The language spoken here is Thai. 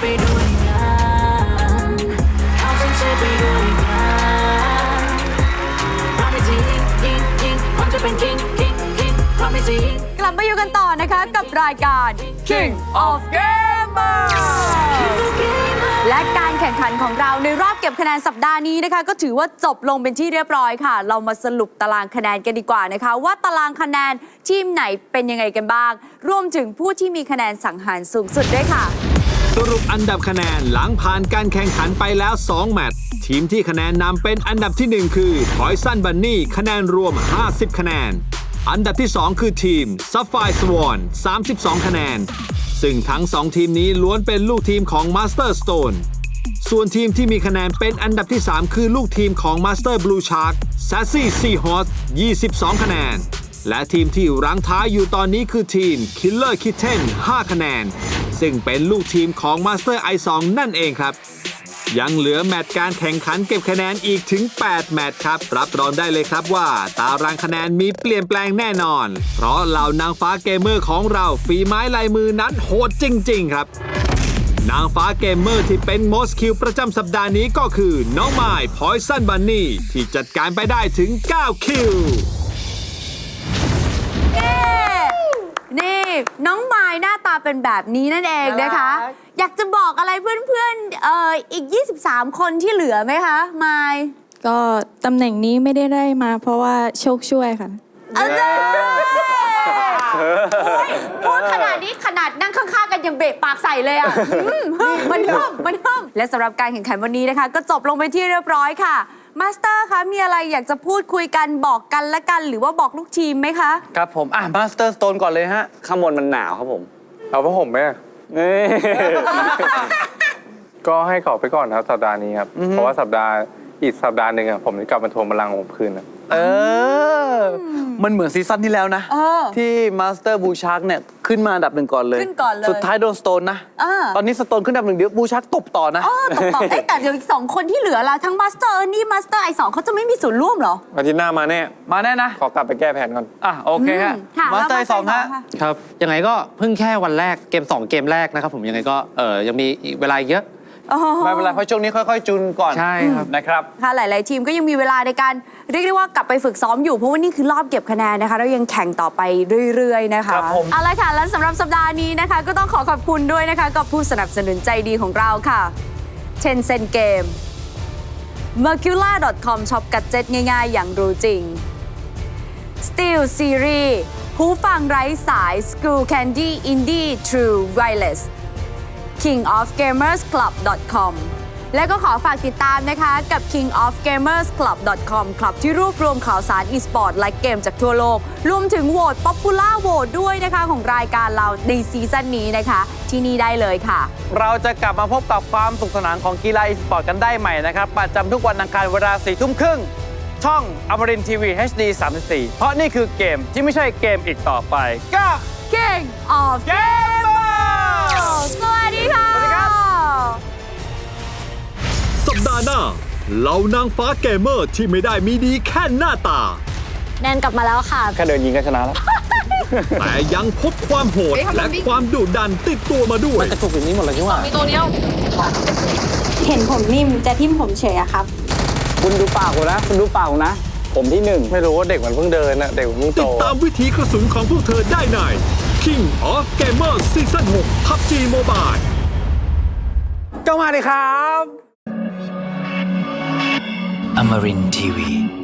ไปด้วยกันเอาฉันเชื่อไปด้วยกันพร้อมจริงยิงยิงพร้อมจะเป็น king king king พร้อมจริง กลับมาอยู่กันต่อนะคะกับรายการ King of Gamer และการแข่งขันของเราในรอบเก็บคะแนนสัปดาห์นี้นะคะ ก็ถือว่าจบลงเป็นที่เรียบร้อยค่ะ เรามาสรุปตารางคะแนนกันดีกว่านะคะ ว่าตารางคะแนนทีมไหนเป็นยังไงกันบ้าง รวมถึงผู้ที่มีคะแนนสังหารสูงสุดด้วยค่ะ สรุปอันดับคะแนนหลังผ่านการแข่งขันไปแล้ว 2 แมตช์ทีมที่คะแนนนำเป็นอันดับที่ 1 คือ Poison Bunny คะแนนรวม 50 คะแนน อันดับที่ 2 คือทีม Sapphire Swan 32 คะแนน ซึ่งทั้ง 2 ทีมนี้ล้วนเป็นลูกทีมของ Master Stone ส่วนทีมที่มีคะแนนเป็นอันดับที่ 3 คือลูกทีมของ Master Blue Shark Sassy Seahorse 22 คะแนน และทีมที่รั้งท้ายอยู่ตอนนี้คือทีม Killer Kitten 5 คะแนน ซึ่งเป็นลูกทีมของ Master i2 นั่นเองครับ ยังเหลือแมตช์การแข่งขันเก็บคะแนนอีกถึง 8 แมตช์ครับ รับรองได้เลยครับว่า ตารางคะแนนมีเปลี่ยนแปลงแน่นอน เพราะเหล่านางฟ้าเกมเมอร์ของเราฝีไม้ลายมือนั้นโหดจริง ๆ ครับนางฟ้าเกมเมอร์ที่เป็น most kill ประจำสัปดาห์นี้ก็คือ น้องไม้ Poison Bunny ที่จัดการไปได้ถึง 9 คิว นี่น้องไม้หน้าตาเป็นแบบนี้นั่นเองนะคะอยากจะบอกอะไรเพื่อนๆเอ่ออีก 23 คนที่เหลือไหมคะไม้ก็ตำแหน่งนี้ไม่ได้ได้มาเพราะว่าโชคช่วยค่ะ เอาเลยพูดขนาดนี้ขนาดนั่งข้างๆกันยังเบะปากใส่เลยอะอืมมันเพิ่มมันเพิ่มและสำหรับการแข่งขันวันนี้นะคะ ก็จบลงไปที่เรียบร้อยค่ะ มาสเตอร์คะมีอะไรอยากจะพูดคุยกันบอกกันและกัน หรือว่าบอกลูกทีมไหมคะ ครับผม อะมาสเตอร์สโตนก่อนเลยฮะ ข้างบนมันหนาวครับผม เอาผ้าห่มไหมอะนี่ ก็ให้ขอไปก่อนครับสัปดาห์นี้ครับ เพราะว่าสัปดาห์ อีกสัปดาห์หนึ่งอะผมจะกลับมาทวงบัลลังก์ของผมคืนนะ เออ มันเหมือนซีซั่นที่แล้วนะ เออที่มาสเตอร์บูชาร์กเนี่ย ขึ้นมาอันดับหนึ่งก่อนเลย ขึ้นก่อนเลยสุดท้ายโดนสโตนนะ อ่า ตอนนี้สโตนขึ้นอันดับหนึ่งเดี๋ยวบูชาร์กตบต่อนะอ๋อตกต่อเอ้ยแต่เดี๋ยวอีกสองคนที่เหลือละทั้งมาสเตอร์นี่มาสเตอร์ไอสองเขาจะไม่มีส่วนร่วมเหรอ อาทิตย์หน้ามาแน่ มาแน่นะ ขอกลับไปแก้แผนก่อน อะ โอเคฮะ อืมค่ะมาสเตอร์แล้วสองฮะ ค่ะ ครับ ยังไงก็เพิ่งแค่วันแรกเกม 2 เกมแรกนะครับผมยังไงก็เออยังมีอีกเวลาอีกเยอะ อ๋อ ไม่เป็นไรเพราช่วงนี้ค่อยๆจุนก่อนใช่ครับ นะครับ ค่ะหลาย ๆ ทีมก็ยังมีเวลาในการเรียกได้ว่ากลับไปฝึกซ้อมอยู่เพราะว่านี่คือรอบเก็บคะแนนนะคะแล้วยังแข่งต่อไปเรื่อย ๆ นะคะครับผม เอาละค่ะและสำหรับสัปดาห์นี้นะคะ ก็ต้องขอขอบคุณด้วยนะคะกับผู้สนับสนุนใจดีของเราค่ะ Tencent Game Mercula.com ช็อปกัดเจ็ตง่าย ๆ อย่างรู้จริง Steel Series หูฟังไร้สาย Screw Candy Indie True Wireless kingofgamersclub.com และก็ขอฝากติดตามนะคะกับ kingofgamersclub.com คลับที่รวบรวมข่าวสาร e-sport และเกมจากทั่วโลก รวมถึงโหวต Popular Vote ด้วยนะคะของรายการเราในซีซั่นนี้นะคะ ที่นี่ได้เลยค่ะ เราจะกลับมาพบกับความสุขสนานของกีฬาอีสปอร์ตกันได้ใหม่นะครับ ประจำทุกวันอังคารเวลาสี่ทุ่มครึ่งช่องอมรินทีวี HD 34 เพราะนี่คือเกมที่ไม่ใช่เกมอีกต่อไปก็ King of เกมเมอร์ สวัสดีค่ะ สวัสดีครับ สัปดาห์หน้าเหล่านางฟ้าเกมเมอร์ที่ไม่ได้มีดีแค่หน้าตา แนนกลับมาแล้วค่ะ แค่เดินยิงก็ชนะแล้วแต่ยังพบความโหด และความดุดันติดตัวมาด้วย กระตุกอย่างนี้หมดเลยใช่ไหมเห็นผมนิ่มจะทิ่มผมเฉยอะครับ คุณดูปากผมนะ คุณดูปากผมนะ ผมที่หนึ่งไม่รู้ว่าเด็กมันเพิ่งเดินนะเด็กมันเพิ่งโตติดตามวิธีกระสุนของพวกเธอได้ใน King of Gamer Season 6 PUBG Mobile ก็มาเลยครับ Amarin Tiwi.